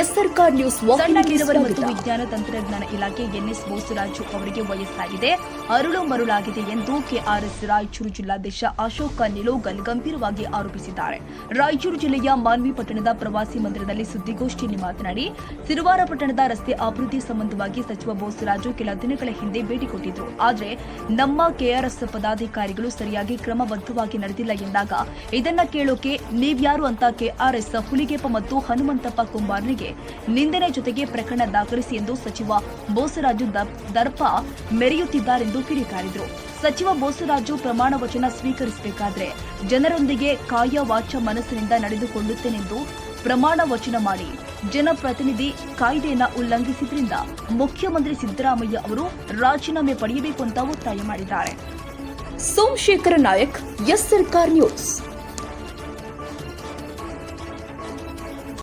S Sarkar news. ಮತ್ತು ವಿಜ್ಞಾನ ತಂತ್ರಜ್ಞಾನ ಇಲಾಖೆ ಎನ್ಎಸ್ ಬೋಸರಾಜು ಅವರಿಗೆ ವಯಸ್ಸಾಗಿದೆ. ಅರುಳು ಮರುಳಾಗಿದೆ ಎಂದು ಕೆಆರ್ಎಸ್ ರಾಯಚೂರು ಜಿಲ್ಲಾಧ್ಯಕ್ಷ ಅಶೋಕ ನಿಲೋಗಲ್ ಗಂಭೀರವಾಗಿ ಆರೋಪಿಸಿದ್ದಾರೆ. ರಾಯಚೂರು ಜಿಲ್ಲೆಯ ಮಾನ್ವಿ ಪಟ್ಟಣದ ಪ್ರವಾಸಿ ಮಂದಿರದಲ್ಲಿ ಸುದ್ದಿಗೋಷ್ಠಿಯಲ್ಲಿ ಮಾತನಾಡಿ ಸಿರುವಾರ ಪಟ್ಟಣದ ರಸ್ತೆ ಅಭಿವೃದ್ಧಿ ಸಂಬಂಧವಾಗಿ ಸಚಿವ ಬೋಸರಾಜು ಕೆಲ ದಿನಗಳ ಹಿಂದೆ ಭೇಟಿ ಕೊಟ್ಟಿದ್ರು. ಆದರೆ ನಮ್ಮ ಕೆಆರ್ಎಸ್ ಪದಾಧಿಕಾರಿಗಳು ಸರಿಯಾಗಿ ಕ್ರಮಬದ್ಧವಾಗಿ ನಡೆದಿಲ್ಲ ಎಂದಾಗ ಇದನ್ನ ಕೇಳೋಕೆ ನೀವ್ಯಾರು ಅಂತ ಕೆಆರ್ಎಸ್ ಹುಲಿಗೆಪ್ಪ ಮತ್ತು ಕುಂಬಾರನಿಗೆ ನಿಂದನೆ ಜೊತೆಗೆ ಪ್ರಕರಣ ದಾಖಲಿಸಿ ಎಂದು ಸಚಿವ ಬೋಸರಾಜು ದರ್ಪ ಮೆರೆಯುತ್ತಿದ್ದಾರೆಂದು ಕಿಡಿಕಾರಿದರು. ಸಚಿವ ಬೋಸರಾಜು ಪ್ರಮಾಣ ವಚನ ಸ್ವೀಕರಿಸಬೇಕಾದ್ರೆ ಜನರೊಂದಿಗೆ ಕಾಯ ವಾಚ ಮನಸ್ಸಿನಿಂದ ನಡೆದುಕೊಳ್ಳುತ್ತೇನೆಂದು ಪ್ರಮಾಣ ವಚನ ಮಾಡಿ ಜನಪ್ರತಿನಿಧಿ ಕಾಯ್ದೆಯನ್ನ ಉಲ್ಲಂಘಿಸಿದ್ರಿಂದ ಮುಖ್ಯಮಂತ್ರಿ ಸಿದ್ದರಾಮಯ್ಯ ಅವರು ರಾಜೀನಾಮೆ ಪಡೆಯಬೇಕು ಅಂತ ಒತ್ತಾಯ ಮಾಡಿದ್ದಾರೆ. Somashekhara Nayak, S Sarkar news.